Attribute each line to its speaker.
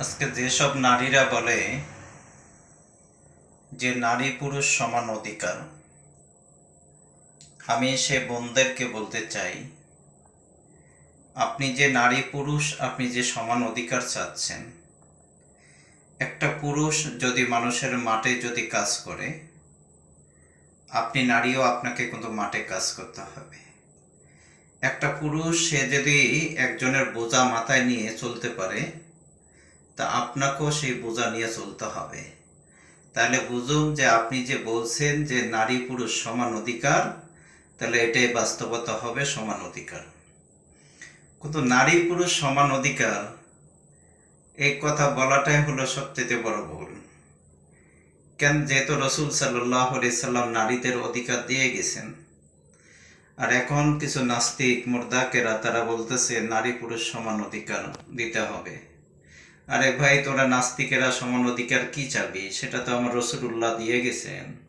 Speaker 1: আজকে যেসব নারীরা বলে যে নারী পুরুষ সমান অধিকার, আমি সে বোনদেরকে বলতে চাই, আপনি যে নারী পুরুষ, আপনি যে সমান অধিকার চাচ্ছেন। একটা পুরুষ যদি মানুষের মাঠে যদি কাজ করে, আপনি নারীও আপনাকে কিন্তু মাঠে কাজ করতে হবে। একটা পুরুষ সে যদি একজনের বোঝা মাথায় নিয়ে চলতে পারে তা আপনাকেও সেই বোঝা নিয়ে চলতে হবে। তাহলে বুঝুন যে আপনি যে বলছেন যে নারী পুরুষ সমান অধিকার, তাহলে এটাই বাস্তবতা হবে সমান অধিকার। কিন্তু নারী পুরুষ সমান অধিকার, এই কথা বলাটাই হলো সবচেয়ে বড় ভুল। কেন? যেহেতু রসুল সাল্লাম নারীদের অধিকার দিয়ে গেছেন। আর এখন কিছু নাস্তিক মুর্দাকেরা তারা বলতেছে নারী পুরুষ সমান অধিকার দিতে হবে। আরে ভাই তোরা নাস্তিকেরা সমান অধিকার কি চাবি? সেটা তো আমার রসুল্লাহ দিয়ে গেছেন।